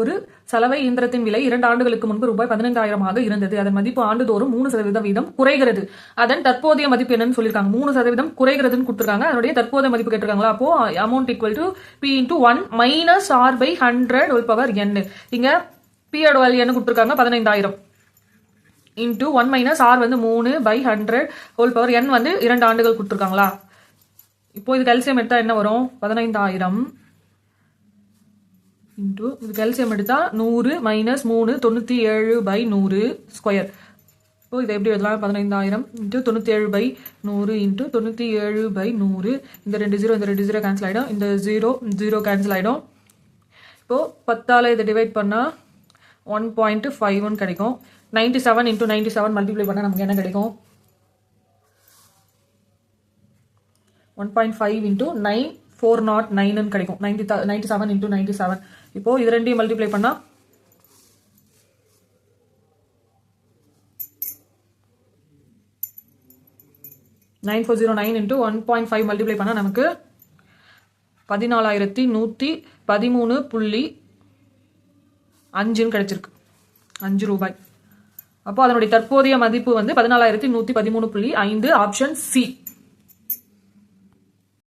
ஒரு சலவை இயந்திரத்தின் விலை இரண்டு ஆண்டுகளுக்கு முன்பு ரூபாய் பதினைந்தாயிரமாக இருந்தது. அதன் மதிப்பு ஆண்டுதோறும் மூணு சதவீதம் வீதம் குறைகிறது. அதன் தற்போதைய மதிப்பு என்னன்னு சொல்லியிருக்காங்க. மூணு சதவீதம் குறைகிறதுன்னு கொடுத்துருக்காங்க. அதனுடைய தற்போதைய மதிப்பு கேட்டிருக்காங்களா? அப்போ amount equal to P into one minus R by hundred ஒரு பவர் என் இங்க பியோட வேல்யூ என்ன கொடுத்துருக்காங்க? பதினைந்தாயிரம். இன்டூ ஒன் மைனஸ் ஆர் வந்து மூணு by hundred whole power N வந்து இரண்டு ஆண்டுகள் கொடுத்துருக்காங்களா? இப்போ இது கல்சியம் எடுத்தால் என்ன வரும்? பதினைந்தாயிரம். இன்டூ இது கெல்சியம் எடுத்தால் நூறு மைனஸ் மூணு தொண்ணூற்றி ஏழு பை நூறு ஸ்கொயர் இப்போ இதை எப்படி எழுதலாம்? பதினைந்தாயிரம் இன்ட்டு தொண்ணூற்றி ஏழு பை நூறு இன்ட்டு தொண்ணூற்றி ஏழு பை நூறு. இந்த ரெண்டு ஜீரோ இந்த ரெண்டு ஜீரோ கேன்சல் ஆகிடும் இந்த ஜீரோ ஜீரோ கேன்சல் ஆகிடும் இப்போது பத்தால் இதை டிவைட் பண்ணால் ஒன் பாயிண்ட் ஃபைவ் ஒன் கிடைக்கும். Ninety seven into ninety seven multiply பண்ணால் நமக்கு என்ன கிடைக்கும்? One point five into nine four naught நைனுன்னு கிடைக்கும். Ninety ninety seven into ninety seven இப்போது இது ரெண்டையும் மல்டிப்ளை பண்ணால் nine four zero nine into one point five multiply பண்ணால் நமக்கு பதினாலாயிரத்தி நூற்றி பதிமூணு புள்ளி அஞ்சுன்னு கிடச்சிருக்கு. அஞ்சு ரூபாய். அப்போ அதனுடைய தற்போதைய மதிப்பு வந்து பதினாலாயிரத்தி நூற்றி பதிமூணு புள்ளி ஐந்து ஆப்ஷன் சி